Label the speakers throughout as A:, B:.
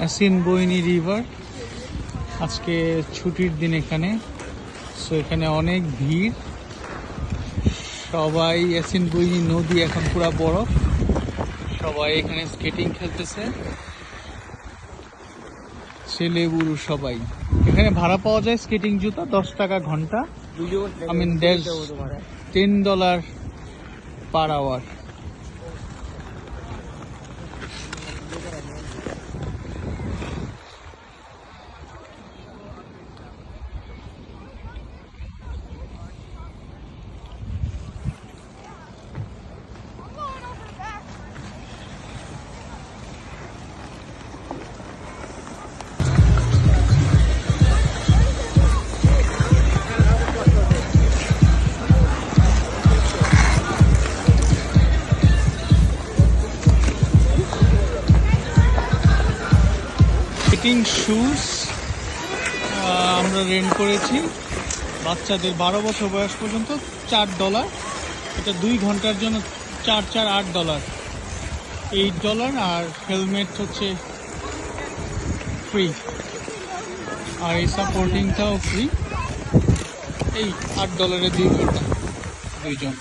A: Async বইনি river. আজকে ছুটির দিন এখানে। সো এখানে অনেক ভিড়। সবাই অ্যাসিন বইনি নদী এখন পুরা বরফ। সবাই এখানে স্কেটিং খেলতেছে। ছেলে বুড়ো সবাই। এখানে ভাড়া পাওয়া যায় স্কেটিং জুতা দশ টাকা ঘণ্টা। I mean, there's ten dollar per hour fitting shoes আমরা রেন্ট করেছি। বাচ্চাদের বারো বছর বয়স পর্যন্ত চার ডলার। এটা দুই ঘণ্টার জন্য চার চার, আট ডলার। এইট ডলার আর হেলমেট হচ্ছে ফ্রি আর এই সাপোর্টিংটাও ফ্রি এই আট ডলারে দুই ঘণ্টা দুইজন।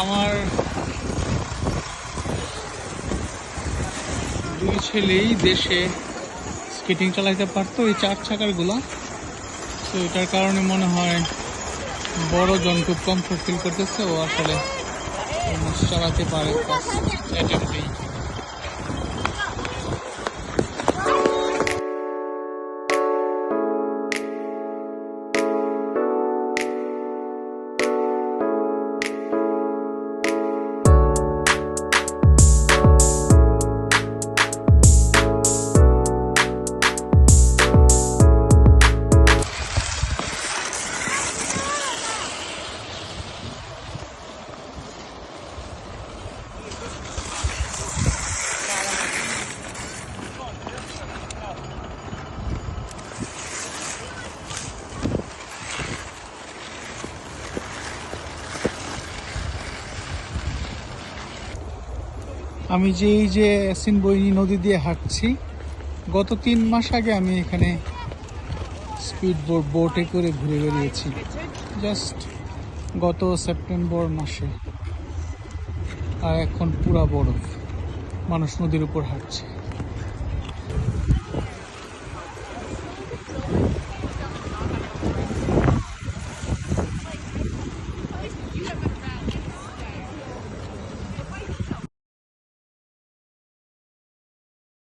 A: আমার দুই ছেলেই দেশে স্কেটিং চালাইতে পারতো, এই চার চাকারগুলো। তো এটার কারণে মনে হয় বড় জন খুব কমফোর্ট ফিল করতেছে, ও আসলে চালাতে পারে আমি যে এই যে সিনবইনি নদী দিয়ে হাঁটছি, গত তিন মাস আগে আমি এখানে স্পিড বোট, বোটে করে ঘুরে বেরিয়েছি জাস্ট গত সেপ্টেম্বর মাসে। আর এখন পুরা বরফ, মানুষ নদীর উপর হাঁটছে।